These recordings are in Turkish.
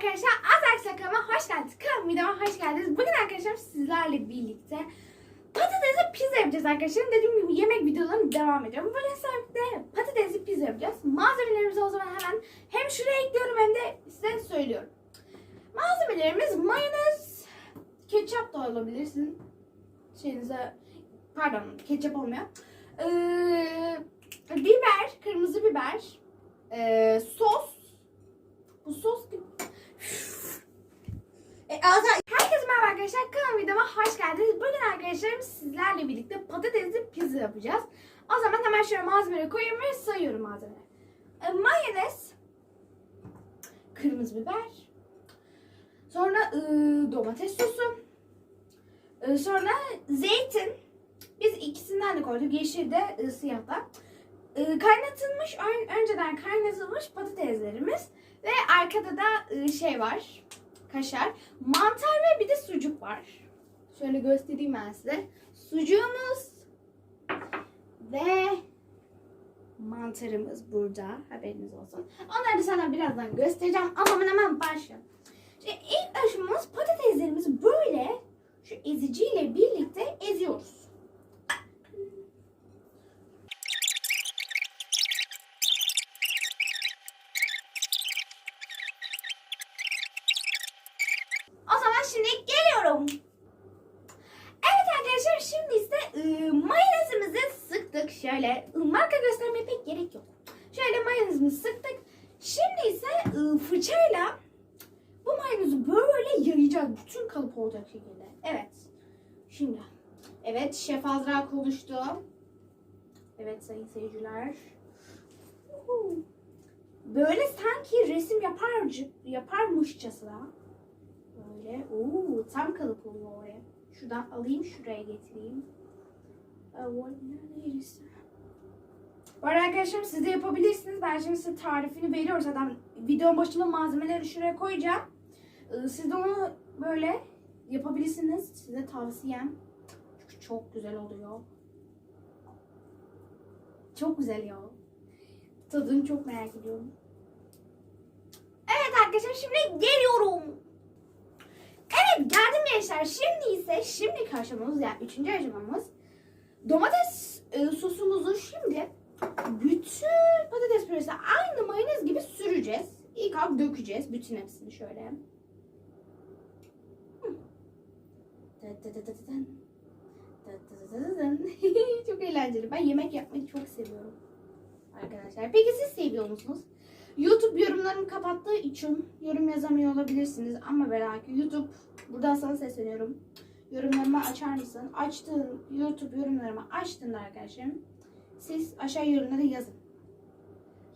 arkadaşlar Azak Sakama hoş geldiniz. Kanalıma videoma hoş geldiniz. Bugün arkadaşlar sizlerle birlikte patatesli pizza yapacağız arkadaşlar. Dediğim gibi yemek videolarına devam ediyorum. Bugün sizlerle patatesli pizza yapacağız. Malzemelerimizi o zaman hemen hem şuraya ekliyorum hem de size söylüyorum. Malzemelerimiz mayonez, ketçap da olabilirsin. Şeyinize pardon ketçap olmuyor. Ee, biber, kırmızı biber, ee, sos, bu sos gibi. E, Azra- Herkese merhaba arkadaşlar. Kanalıma videoma hoş geldiniz. Bugün arkadaşlarım sizlerle birlikte patatesli pizza yapacağız. O zaman hemen şöyle malzemeleri koyuyorum ve sayıyorum malzemeleri. E, mayonez, kırmızı biber, sonra e, domates sosu, sonra zeytin. Biz ikisinden de koyduk. Yeşil de e, siyah da. Kaynatılmış, ön- önceden kaynatılmış patateslerimiz. Ve arkada da e, şey var. Kaşar. Mantar ve bir de sucuk var. Şöyle göstereyim ben size. Sucuğumuz ve mantarımız burada. Haberiniz olsun. Onları da sana birazdan göstereceğim. Ama ben hemen başlayalım. Şimdi ilk aşamamız patateslerimizi böyle şu eziciyle birlikte eziyoruz. O zaman şimdi geliyorum. Evet arkadaşlar şimdi ise e, mayonezimizi sıktık. Şöyle e, marka göstermeye pek gerek yok. Şöyle mayonezimizi sıktık. Şimdi ise e, fırçayla bu mayonezi böyle yayacağız. Bütün kalıp olacak şekilde. Evet. Şimdi. Evet Şef Azra konuştu. Evet sayın seyirciler. Böyle sanki resim yapar, yaparmışçasına Böyle. Oo, tam kalıp oluyor oraya. Şuradan alayım şuraya getireyim. Neresi? Bu arada arkadaşlar siz de yapabilirsiniz. Ben şimdi size tarifini veriyorum. Zaten videonun başında malzemeleri şuraya koyacağım. Ee, Siz de onu böyle yapabilirsiniz. Size tavsiyem. Çünkü çok güzel oluyor. Çok güzel ya. Tadını çok merak ediyorum. Evet arkadaşlar şimdi geliyorum. Evet geldim gençler. Şimdi ise şimdi aşamamız yani üçüncü aşamamız domates e, sosumuzu şimdi bütün patates püresi aynı mayonez gibi süreceğiz. İlk al dökeceğiz bütün hepsini şöyle. Çok eğlenceli. Ben yemek yapmayı çok seviyorum. Arkadaşlar. Peki siz seviyor musunuz? YouTube yorumlarımı kapattığı için yorum yazamıyor olabilirsiniz ama merak YouTube buradan sana sesleniyorum. Yorumlarımı açar mısın? Açtığın YouTube yorumlarımı açtığında arkadaşlarım siz aşağı yorumlara yazın.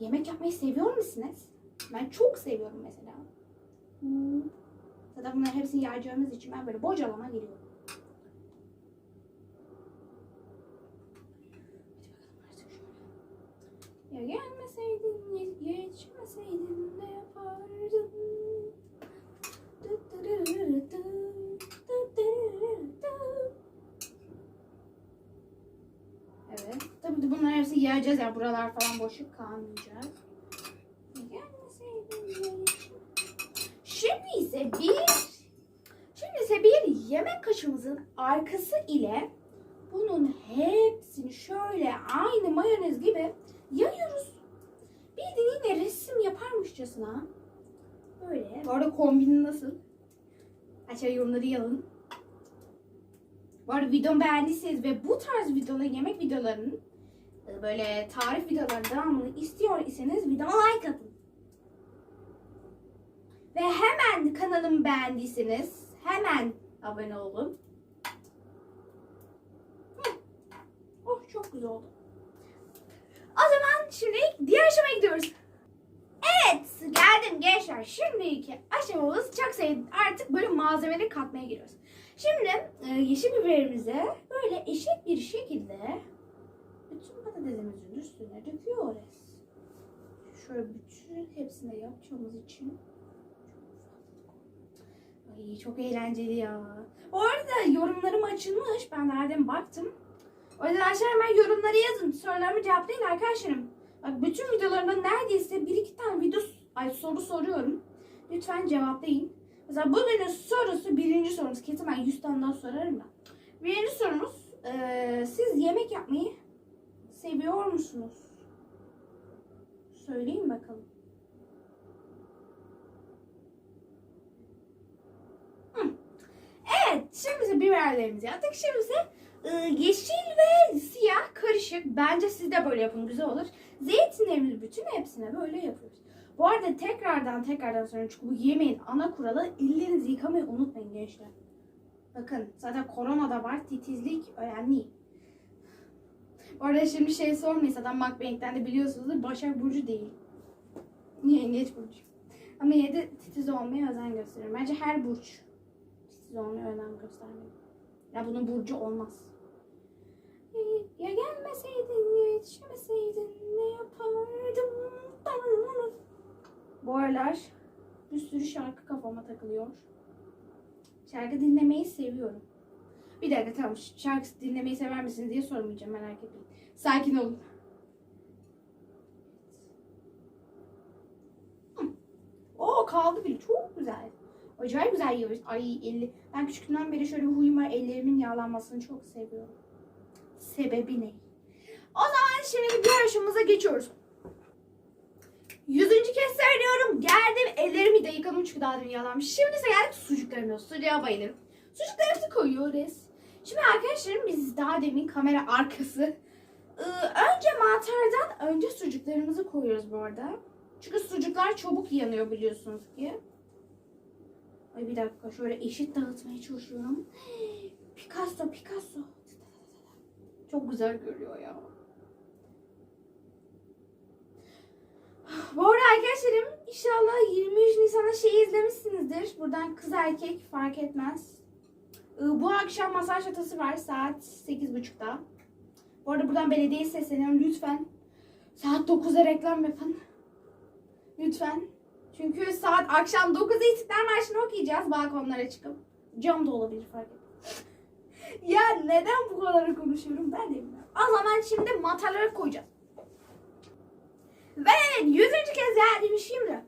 Yemek yapmayı seviyor musunuz? Ben çok seviyorum mesela. Hmm. Zaten bunların hepsini yayacağımız için ben böyle bocalama geliyorum. Hadi bakalım artık şöyle. Ya gelmeseydin, yetişmeseydin ne yapardın? Evet. Tabii de bunların hepsini yiyeceğiz ya. Buralar falan boşluk kalmayacak. Şimdi ise bir Şimdi ise bir yemek kaşığımızın arkası ile bunun hepsini şöyle aynı mayonez gibi yayıyoruz. Bildiğin yine resim yaparmışçasına. Böyle. Bu arada kombini nasıl? Aşağı yorumları yazın. Bu arada videomu beğendiyseniz ve bu tarz videoların, yemek videolarının e, böyle tarif videolarının devamını istiyor iseniz videoma like atın. Ve hemen kanalımı beğendiyseniz hemen abone olun. Oh çok güzel oldu. Şimdi diğer aşamaya gidiyoruz. Evet geldim gençler. Şimdiki aşamamız çok sevdim. Artık böyle malzemeleri katmaya giriyoruz. Şimdi e, yeşil biberimizi böyle eşit bir şekilde bütün patatesimizin üstüne döküyoruz. Şöyle bütün hepsini yapacağımız için Ay çok eğlenceli ya. Bu arada yorumlarım açılmış. Ben nereden baktım. O yüzden aşağı hemen yorumları yazın. Sorularımı cevaplayın arkadaşlarım. Bütün videolarımda neredeyse bir iki tane video ay soru soruyorum. Lütfen cevaplayın. Mesela bugünün sorusu birinci sorumuz. Kesin ben 100 tane daha sorarım da. Birinci sorumuz. eee, siz yemek yapmayı seviyor musunuz? Söyleyin bakalım. Hı. Evet, şimdi biberlerimizi yaptık. Şimdi ise e, yeşil ve siyah karışık. Bence siz de böyle yapın, güzel olur. Zeytinlerimizi bütün hepsine böyle yapıyoruz. Bu arada tekrardan tekrardan sonra çünkü bu yemeğin ana kuralı ellerinizi yıkamayı unutmayın gençler. Bakın zaten korona da var, titizlik önemli. Bu arada şimdi şey sormayın zaten Macbank'ten de biliyorsunuz Başak Burcu değil. Yengeç Burcu. Ama yine de titiz olmaya özen gösteriyorum. Bence her burç titiz olmaya özen göstermeli. Ya bunun burcu olmaz. Ya gelmeseydin ya yetişemeseydin ne yapardım? Bu aralar bir sürü şarkı kafama takılıyor. Şarkı dinlemeyi seviyorum. Bir dakika tamam şarkı dinlemeyi sever misiniz diye sormayacağım merak etmeyin. Sakin olun. Oo kaldı bile çok güzel. Acayip güzel yiyoruz. Ay elli. Ben küçüklüğümden beri şöyle bir huyum var. Ellerimin yağlanmasını çok seviyorum. Sebebi ne? O zaman şimdi bir aşamamıza geçiyoruz. Yüzüncü kez söylüyorum. Geldim. Ellerimi de yıkadım çünkü daha demin yağlanmış. Şimdi ise geldik sucuklarımı. Sucuğa bayılırım. Sucuklarımızı koyuyoruz. Şimdi arkadaşlarım biz daha demin kamera arkası. Ee, önce mantardan önce sucuklarımızı koyuyoruz bu arada. Çünkü sucuklar çabuk yanıyor biliyorsunuz ki. Ay bir dakika şöyle eşit dağıtmaya çalışıyorum. Picasso, Picasso. Çok güzel görüyor ya. Bu arada arkadaşlarım inşallah 23 Nisan'a şey izlemişsinizdir. Buradan kız erkek fark etmez. Ee, Bu akşam masaj şatosu var saat 8.30'da. Bu arada buradan belediyeye sesleniyorum lütfen. Saat 9'da reklam yapın. Lütfen. Çünkü saat akşam 9'da İstiklal Marşı'nı okuyacağız balkonlara çıkıp. Cam da olabilir fark etmez. Ya neden bu kadar konuşuyorum ben de bilmiyorum. O zaman şimdi mantarları koyacağız. Ve evet yüzüncü kez geldim şimdi.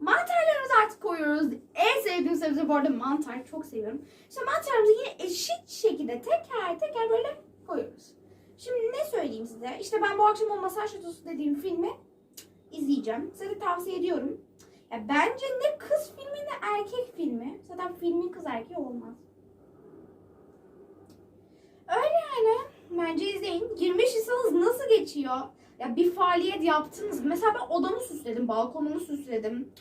Mantarlarımızı artık koyuyoruz. En sevdiğim sebze bu arada mantar. Çok seviyorum. İşte mantarımızı yine eşit şekilde teker teker böyle koyuyoruz. Şimdi ne söyleyeyim size? İşte ben bu akşam o Masaj Şatosu dediğim filmi izleyeceğim. Size de tavsiye ediyorum. Ya bence ne kız filmi ne erkek filmi. Zaten filmin kız erkeği olmaz. Öyle yani. Bence izleyin. 23 Nisan'ınız nasıl geçiyor? Ya bir faaliyet yaptınız. Mesela ben odamı süsledim, balkonumu süsledim.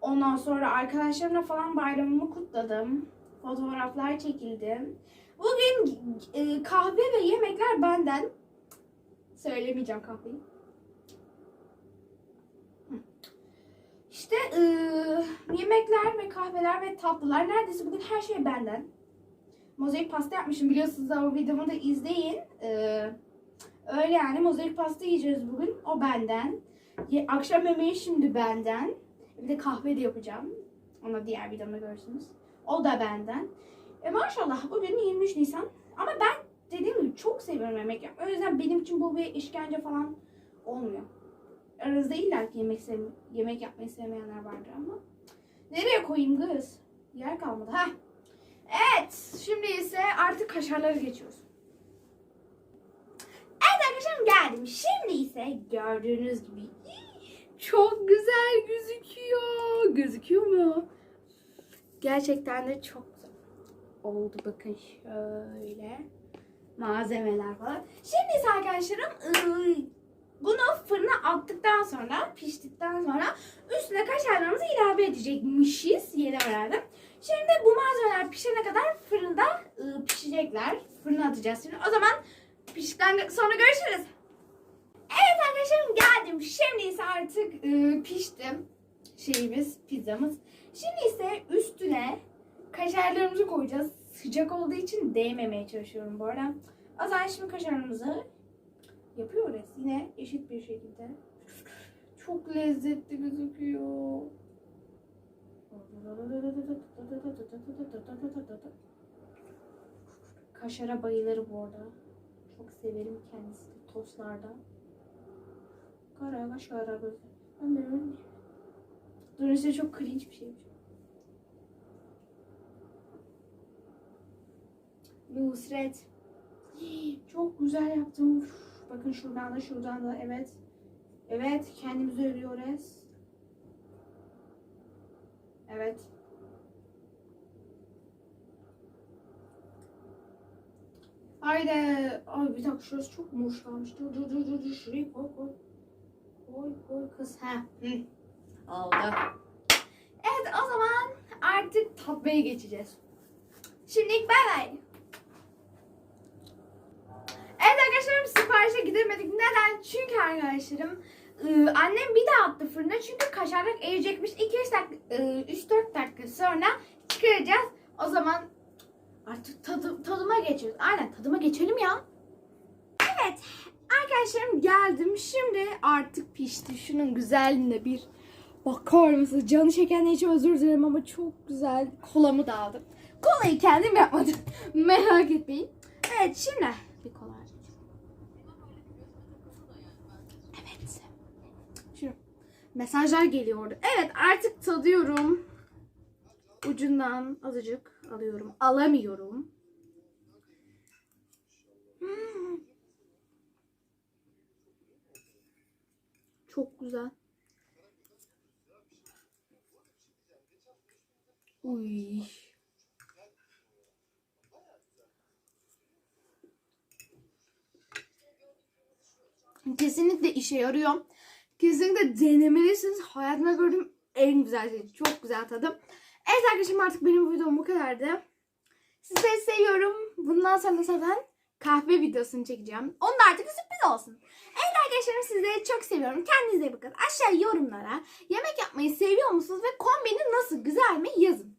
Ondan sonra arkadaşlarımla falan bayramımı kutladım. Fotoğraflar çekildim. Bugün e, kahve ve yemekler benden. Söylemeyeceğim kahveyi. İşte e, yemekler ve kahveler ve tatlılar neredeyse bugün her şey benden. Mozaik pasta yapmışım biliyorsunuz o videomu da izleyin. Ee, öyle yani mozaik pasta yiyeceğiz bugün. O benden. Ye- Akşam yemeği şimdi benden. Bir de kahve de yapacağım. Onu diğer videomda görürsünüz. O da benden. E maşallah bugün 23 Nisan. Ama ben dediğim gibi çok seviyorum yemek yapmayı. O yüzden benim için bu bir işkence falan olmuyor. Aranızda illa ki yemek, yemek yapmayı sevmeyenler vardır ama. Nereye koyayım kız? Yer kalmadı. Ha. Evet. Şimdi ise artık kaşarlara geçiyoruz. Evet arkadaşlarım geldim. Şimdi ise gördüğünüz gibi çok güzel gözüküyor. Gözüküyor mu? Gerçekten de çok güzel oldu. Bakın şöyle. Malzemeler falan. Şimdi ise arkadaşlarım ıı, bunu fırına attıktan sonra, piştikten sonra üstüne kaşarlarımızı ilave edecekmişiz. Yeni öğrendim. Şimdi bu malzemeler pişene kadar fırında ıı, pişecekler. Fırına atacağız şimdi. O zaman piştikten sonra görüşürüz. Evet arkadaşlarım geldim. Şimdi ise artık ıı, piştim. Şeyimiz, pizzamız. Şimdi ise üstüne kaşarlarımızı koyacağız. Sıcak olduğu için değmemeye çalışıyorum bu arada. O zaman şimdi kaşarımızı yapıyoruz. Yine eşit bir şekilde. Çok lezzetli gözüküyor. Kaşara bayılırım bu arada. Çok severim kendisini tostlarda. Kara kaşara böyle. Size çok cringe bir şey. Nusret. Çok güzel yaptım. Bakın şuradan da şuradan da evet. Evet kendimizi övüyoruz. Evet. Haydi. Ay bir dakika şurası çok muşlanmış. Dur dur dur dur dur. Şurayı koy koy. Koy koy kız. Ha. Hı. Oldu. Evet o zaman artık tatmaya geçeceğiz. Şimdilik bay bay. Evet arkadaşlarım siparişe gidemedik. Neden? Çünkü arkadaşlarım ıı, annem bir daha attı fırına çünkü kaşarlık eriyecekmiş. 2-3 dakika, 3-4 dakika sonra çıkaracağız. O zaman artık tadı, tadıma geçiyoruz. Aynen tadıma geçelim ya. Evet arkadaşlarım geldim. Şimdi artık pişti. Şunun güzelliğine bir bakar mısınız? Canı çeken için özür dilerim ama çok güzel. Kolamı da aldım. Kolayı kendim yapmadım. Merak etmeyin. Evet şimdi bir kola açacağım. Evet. Şu mesajlar geliyor orada. Evet artık tadıyorum. Ucundan azıcık alıyorum. Alamıyorum. Hmm. Çok güzel. Uy. Kesinlikle işe yarıyor. Kesinlikle denemelisiniz. Hayatımda gördüğüm en güzel şey. Çok güzel tadım. Evet arkadaşım artık benim videom bu kadardı. Sizleri seviyorum. Bundan sonra zaten kahve videosunu çekeceğim. Onun da artık sürpriz olsun. Evet arkadaşlarım sizleri çok seviyorum. Kendinize bakın. Aşağı yorumlara yemek yapmayı seviyor musunuz ve kombini nasıl güzel mi yazın.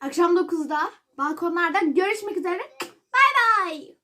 Akşam 9'da balkonlarda görüşmek üzere. Bay bay.